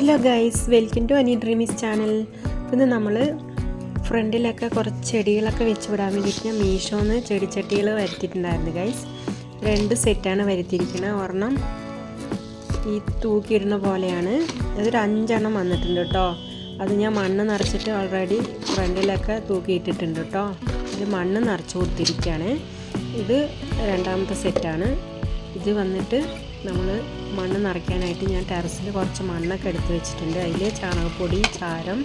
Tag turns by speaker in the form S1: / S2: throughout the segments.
S1: Hello guys welcome to Ani dreamies channel ഇന്ന് നമ്മൾ ഫ്രണ്ടിലൊക്കെ കുറച്ച് ചെടികളൊക്കെ വെച്ച് വിടാൻ വേണ്ടിയിട്ട് ഞാൻ മീഷോന്ന് ചെടിച്ചട്ടികൾ വരുത്തിയിട്ടുണ്ടായിരുന്നു ഗൈസ് രണ്ട് സെറ്റാണ് വരുത്തിയിരിക്കുന്നത്. ഒരെണ്ണം ഈ തൂക്കിയിടുന്ന പോലെയാണ്. അതൊരു അഞ്ചെണ്ണം വന്നിട്ടുണ്ട് കേട്ടോ അത് ഞാൻ മണ്ണ് നിറച്ചിട്ട് ഓൾറെഡി ഫ്രണ്ടിലൊക്കെ തൂക്കിയിട്ടിട്ടുണ്ട് കേട്ടോ ഇത് മണ്ണ് നിറച്ച് കൊടുത്തിരിക്കുകയാണ്. ഇത് രണ്ടാമത്തെ സെറ്റാണ് ഇത് വന്നിട്ട് നമ്മൾ മണ്ണ് നിറയ്ക്കാനായിട്ട് ഞാൻ ടെറസിൽ കുറച്ച് മണ്ണൊക്കെ എടുത്ത് വെച്ചിട്ടുണ്ട്. അതിൽ ചാണകപ്പൊടി ചാരം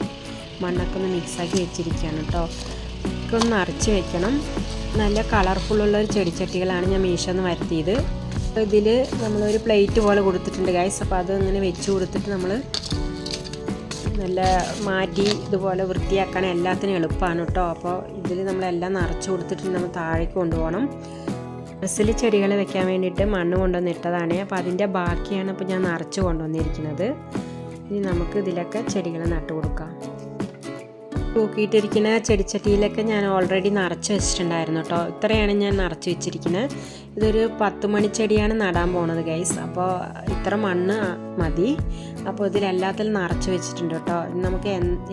S1: മണ്ണൊക്കെ ഒന്ന് മിക്സാക്കി വെച്ചിരിക്കുകയാണ് കേട്ടോ ഒക്കെ ഒന്ന് നിറച്ച് വെക്കണം. നല്ല കളർഫുള്ളുള്ള ഒരു ചെടിച്ചട്ടികളാണ് ഞാൻ മീഷോന്ന് വരുത്തിയത്. ഇതിൽ നമ്മളൊരു പ്ലേറ്റ് പോലെ കൊടുത്തിട്ടുണ്ട് ഗൈസ് അപ്പോൾ അത് ഇങ്ങനെ വെച്ച് കൊടുത്തിട്ട് നമ്മൾ നല്ല മാറ്റി ഇതുപോലെ വൃത്തിയാക്കാൻ എല്ലാത്തിനും എളുപ്പമാണ് കേട്ടോ അപ്പോൾ ഇതിൽ നമ്മളെല്ലാം നിറച്ച് കൊടുത്തിട്ട് നമ്മൾ താഴേക്ക് കൊണ്ടുപോകണം. ടെറസിൽ ചെടികൾ വെക്കാൻ വേണ്ടിയിട്ട് മണ്ണ് കൊണ്ടുവന്നിട്ടതാണ് അപ്പോൾ അതിന്റെ ബാക്കിയാണ് ഇപ്പോൾ ഞാൻ നിറച്ച് കൊണ്ടുവന്നിരിക്കുന്നത്. ഇനി നമുക്ക് ഇതിലൊക്കെ ചെടികൾ നട്ടു കൊടുക്കാം. തൂക്കിയിട്ടിരിക്കുന്ന ചെടിച്ചട്ടിയിലൊക്കെ ഞാൻ ഓൾറെഡി നിറച്ച് വെച്ചിട്ടുണ്ടായിരുന്നു കേട്ടോ. ഇത്രയാണ് ഞാൻ നിറച്ച് വെച്ചിരിക്കുന്നത്. ഇതൊരു പത്ത് മണി ചെടിയാണ് നടാൻ പോണത് ഗൈസ് അപ്പോൾ ഇത്ര മണ്ണ് മതി. അപ്പോൾ ഇതിലെല്ലാത്തിലും നിറച്ച് വെച്ചിട്ടുണ്ട് കേട്ടോ. നമുക്ക്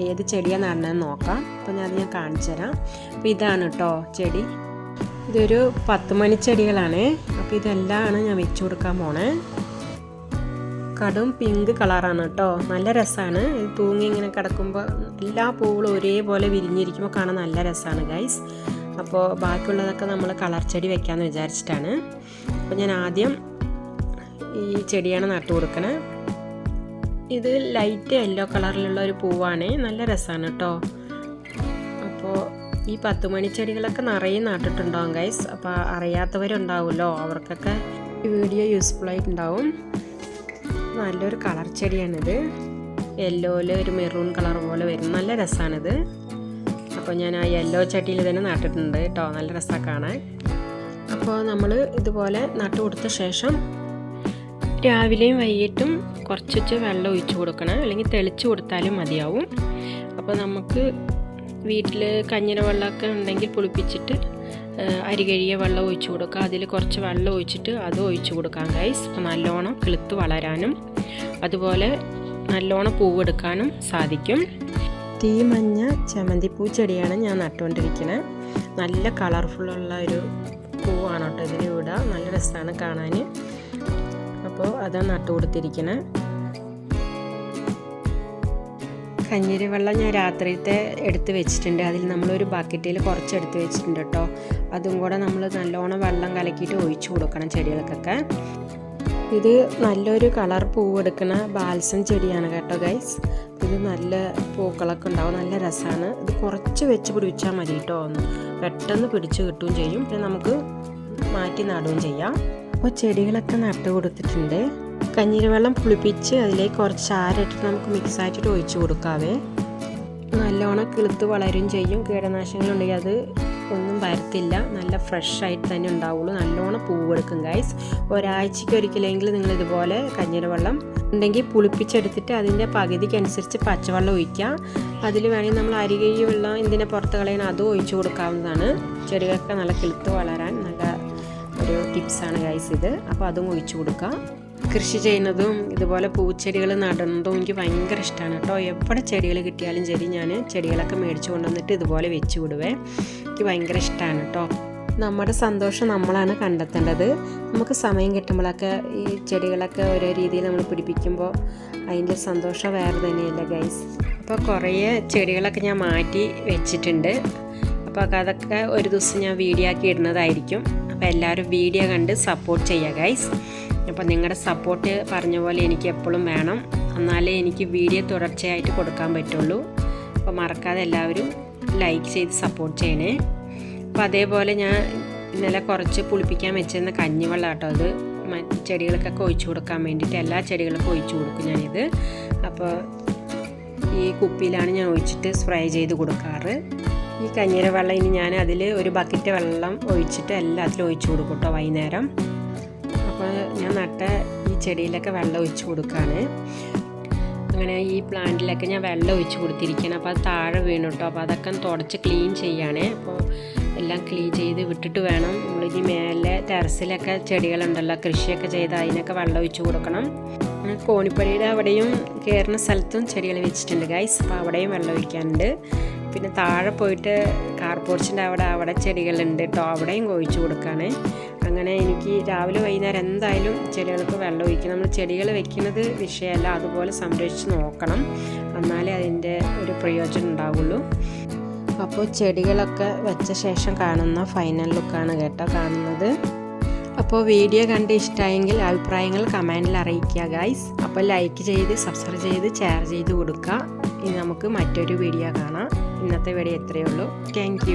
S1: ഏത് ചെടിയാണ് നടണമെന്ന് നോക്കാം. അപ്പോൾ ഞാൻ അത് ഞാൻ കാണിച്ചു തരാം അപ്പോൾ ഇതാണ് കേട്ടോ ചെടി. ഇതൊരു പത്ത് മണി ചെടികളാണ് അപ്പോൾ ഇതെല്ലാമാണ് ഞാൻ വെച്ച് കൊടുക്കാൻ പോണേ. കടും പിങ്ക് കളറാണ് കേട്ടോ. നല്ല രസമാണ് തൂങ്ങി ഇങ്ങനെ കിടക്കുമ്പോൾ എല്ലാ പൂവുകളും ഒരേപോലെ വിരിഞ്ഞിരിക്കുമ്പോൾ കാണാൻ നല്ല രസമാണ് ഗൈസ് അപ്പോൾ ബാക്കിയുള്ളതൊക്കെ നമ്മൾ കളർ ചെടി വെക്കാമെന്ന് വിചാരിച്ചിട്ടാണ്. അപ്പോൾ ഞാൻ ആദ്യം ഈ ചെടിയാണ് നട്ടു കൊടുക്കണേ. ഇത് ലൈറ്റ് യെല്ലോ കളറിലുള്ള ഒരു പൂവാണ്. നല്ല രസമാണ് കേട്ടോ. അപ്പോൾ ഈ പത്ത് മണി ചെടികളൊക്കെ നിറയെ നട്ടിട്ടുണ്ടാവും ഗൈസ് അപ്പോൾ അറിയാത്തവരുണ്ടാവുമല്ലോ അവർക്കൊക്കെ ഈ വീഡിയോ യൂസ്ഫുൾ ആയിട്ടുണ്ടാവും. നല്ലൊരു കളർ ചെടിയാണിത്. യെല്ലോയിൽ ഒരു മെറൂൺ കളർ പോലെ വരും. നല്ല രസമാണിത് അപ്പോൾ ഞാൻ ആ യെല്ലോ ചട്ടിയിൽ തന്നെ നട്ടിട്ടുണ്ട് കേട്ടോ നല്ല രസമാണ് കാണാൻ. അപ്പോൾ നമ്മൾ ഇതുപോലെ നട്ടു കൊടുത്ത ശേഷം രാവിലെയും വൈകിട്ടും കുറച്ച് വെള്ളം ഒഴിച്ചു കൊടുക്കണം. അല്ലെങ്കിൽ തെളിച്ച് കൊടുത്താലും മതിയാവും. അപ്പോൾ നമുക്ക് വീട്ടിൽ കഞ്ഞിര വെള്ളമൊക്കെ ഉണ്ടെങ്കിൽ പുളിപ്പിച്ചിട്ട് അരി കഴിയ വെള്ളം ഒഴിച്ചു കൊടുക്കുക. അതിൽ കുറച്ച് വെള്ളം ഒഴിച്ചിട്ട് അത് ഒഴിച്ചു കൊടുക്കാം ഗൈസ് നല്ലോണം കിളുത്ത് വളരാനും അതുപോലെ നല്ലോണം പൂവെടുക്കാനും സാധിക്കും. തീ മഞ്ഞ ചമ്മന്തിപ്പൂ ചെടിയാണ് ഞാൻ നട്ടുകൊണ്ടിരിക്കുന്നത് നല്ല കളർഫുള്ളുള്ള ഒരു പൂവാണ് കേട്ടോ ഇതിന് വിടുക നല്ല രസമാണ് കാണാൻ അപ്പോൾ അതാണ് നട്ടു കൊടുത്തിരിക്കുന്നത് കഞ്ഞിരി വെള്ളം ഞാൻ രാത്രിത്തെ എടുത്ത് വെച്ചിട്ടുണ്ട്. അതിൽ നമ്മളൊരു ബക്കറ്റിൽ കുറച്ച് എടുത്ത് വെച്ചിട്ടുണ്ട് കേട്ടോ. അതും കൂടെ നമ്മൾ നല്ലോണം വെള്ളം കലക്കിയിട്ട് ഒഴിച്ചു കൊടുക്കണം ചെടികൾക്കൊക്കെ. ഇത് നല്ലൊരു കളർ പൂവെടുക്കുന്ന ബാൽസം ചെടിയാണ് കേട്ടോ ഗൈസ് ഇത് നല്ല പൂക്കളൊക്കെ ഉണ്ടാവും നല്ല രസമാണ്. ഇത് കുറച്ച് വെച്ച് പിടിവിച്ചാൽ മതി കേട്ടോ. പെട്ടെന്ന് പിടിച്ച് കിട്ടുകയും ചെയ്യും. പിന്നെ നമുക്ക് മാറ്റി നടുകയും ചെയ്യാം. അപ്പോൾ ചെടികളൊക്കെ നട്ടു കൊടുത്തിട്ടുണ്ട്. കഞ്ഞീരവെള്ളം പുളിപ്പിച്ച് അതിലേക്ക് കുറച്ച് ചാരിട്ടിട്ട് നമുക്ക് മിക്സ് ആക്കിയിട്ട് ഒഴിച്ചു കൊടുക്കാവേ. നല്ലോണം കിളുത്ത് വളരും ചെയ്യും. കീടനാശിനികളുണ്ടെങ്കിൽ അത് ഒന്നും വരത്തില്ല. നല്ല ഫ്രഷ് ആയിട്ട് തന്നെ ഉണ്ടാവുള്ളൂ. നല്ലോണം പൂവെടുക്കും ഗൈസ് ഒരാഴ്ചയ്ക്ക് ഒരിക്കലെങ്കിലും നിങ്ങൾ ഇതുപോലെ കഞ്ഞീരവെള്ളം ഉണ്ടെങ്കിൽ പുളിപ്പിച്ചെടുത്തിട്ട് അതിന്റെ പകുതിക്കനുസരിച്ച് പച്ചവെള്ളം ഒഴിക്കാം അതിൽ വേണമെങ്കിൽ നമ്മൾ അരികഴി വെള്ളം ഇതിനെ പുറത്ത് കളയണം അതും ഒഴിച്ചു കൊടുക്കാവുന്നതാണ്. ചെടികൾക്ക് നല്ല കിളുത്ത് വളരാൻ നല്ല ഒരു ടിപ്സാണ് ഗൈസ് ഇത്. അപ്പോൾ അതും ഒഴിച്ചു കൊടുക്കാം കൃഷി ചെയ്യുന്നതും ഇതുപോലെ പൂച്ചെടികൾ നടുന്നതും എനിക്ക് ഭയങ്കര ഇഷ്ടമാണ് കേട്ടോ. എവിടെ ചെടികൾ കിട്ടിയാലും ശരി ഞാൻ ചെടികളൊക്കെ മേടിച്ചു കൊണ്ടുവന്നിട്ട് ഇതുപോലെ വെച്ച് വിടുവേ. എനിക്ക് ഭയങ്കര ഇഷ്ടമാണ് കേട്ടോ. നമ്മുടെ സന്തോഷം നമ്മളാണ് കണ്ടെത്തേണ്ടത്. നമുക്ക് സമയം കിട്ടുമ്പോഴൊക്കെ ഈ ചെടികളൊക്കെ ഓരോ രീതിയിൽ നമ്മൾ പിടിപ്പിക്കുമ്പോൾ അതിന്റെ സന്തോഷം വേറെ തന്നെയല്ല ഗൈസ് അപ്പോൾ കുറേ ചെടികളൊക്കെ ഞാൻ മാറ്റി വെച്ചിട്ടുണ്ട്. അപ്പോൾ അതൊക്കെ ഒരു ദിവസം ഞാൻ വീഡിയോ ആക്കി ഇടുന്നതായിരിക്കും. അപ്പോൾ എല്ലാവരും വീഡിയോ കണ്ട് സപ്പോർട്ട് ചെയ്യുക ഗൈസ് അപ്പോൾ നിങ്ങളുടെ സപ്പോർട്ട് പറഞ്ഞ പോലെ എനിക്ക് എപ്പോഴും വേണം. എന്നാലേ എനിക്ക് വീഡിയോ തുടർച്ചയായിട്ട് കൊടുക്കാൻ പറ്റുള്ളൂ. അപ്പോൾ മറക്കാതെ എല്ലാവരും ലൈക്ക് ചെയ്ത് സപ്പോർട്ട് ചെയ്യണേ. അപ്പോൾ അതേപോലെ ഞാൻ ഇന്നലെ കുറച്ച് പുളിപ്പിക്കാൻ വെച്ചിരുന്ന കഞ്ഞിവെള്ളം കേട്ടോ അത് ചെടികൾക്കൊക്കെ ഒഴിച്ചു കൊടുക്കാൻ വേണ്ടിയിട്ട് എല്ലാ ചെടികൾക്കും ഒഴിച്ചു കൊടുക്കും ഞാനിത്. അപ്പോൾ ഈ കുപ്പിയിലാണ് ഞാൻ ഒഴിച്ചിട്ട് സ്പ്രേ ചെയ്ത് കൊടുക്കാറ്. ഈ കഞ്ഞിര വെള്ളം ഇനി ഞാൻ അതിൽ ഒരു ബക്കറ്റ് വെള്ളം ഒഴിച്ചിട്ട് എല്ലാത്തിലും ഒഴിച്ചു കൊടുക്കും കേട്ടോ വൈകുന്നേരം. ഞാൻ നട്ട ഈ ചെടിയിലൊക്കെ വെള്ളം ഒഴിച്ചു കൊടുക്കുകയാണ് അങ്ങനെ ഈ പ്ലാന്റിലൊക്കെ ഞാൻ വെള്ളം ഒഴിച്ചു കൊടുത്തിരിക്കുകയാണ് അപ്പോൾ അത് താഴെ വീണു കേട്ടോ അപ്പോൾ അതൊക്കെ തുടച്ച് ക്ലീൻ ചെയ്യാണ്. അപ്പോൾ എല്ലാം ക്ലീൻ ചെയ്ത് വിട്ടിട്ട് വേണം. നമ്മളിനി മേലെ ടെറസിലൊക്കെ ചെടികളുണ്ടല്ലോ കൃഷിയൊക്കെ ചെയ്ത് അതിനൊക്കെ വെള്ളം ഒഴിച്ചു കൊടുക്കണം. കോണിപ്പടിയുടെ അവിടെയും കയറുന്ന സ്ഥലത്തും ചെടികൾ വെച്ചിട്ടുണ്ട് ഗൈസ് അപ്പോൾ അവിടെയും വെള്ളം ഒഴിക്കാനുണ്ട്. പിന്നെ താഴെ പോയിട്ട് കാർ പോർച്ചിന്റെ അവിടെ അവിടെ ചെടികളുണ്ട് കേട്ടോ അവിടെയും ഒഴിച്ചു കൊടുക്കുകയാണ് അങ്ങനെ എനിക്ക് രാവിലെ വൈകുന്നേരം എന്തായാലും ചെടികൾക്ക് വെള്ളം ഒഴിക്കും നമ്മൾ ചെടികൾ വെക്കുന്നത് വിഷയമല്ല അതുപോലെ സംരക്ഷിച്ച് നോക്കണം. എന്നാലേ അതിന്റെ ഒരു പ്രയോജനം ഉണ്ടാവുള്ളൂ. അപ്പോൾ ചെടികളൊക്കെ വെച്ച ശേഷം കാണുന്ന ഫൈനൽ ലുക്കാണ് കേട്ടോ കാണുന്നത്. അപ്പോൾ വീഡിയോ കണ്ട് ഇഷ്ടമായെങ്കിൽ അഭിപ്രായങ്ങൾ കമന്റിൽ അറിയിക്കുക ഗൈസ് അപ്പോൾ ലൈക്ക് ചെയ്ത് സബ്സ്ക്രൈബ് ചെയ്ത് ഷെയർ ചെയ്ത് കൊടുക്കുക. ഇനി നമുക്ക് മറ്റൊരു വീഡിയോ കാണാം. ഇന്നത്തെ വീഡിയോ എത്രയേ ഉള്ളൂ. Thank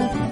S1: Thank you.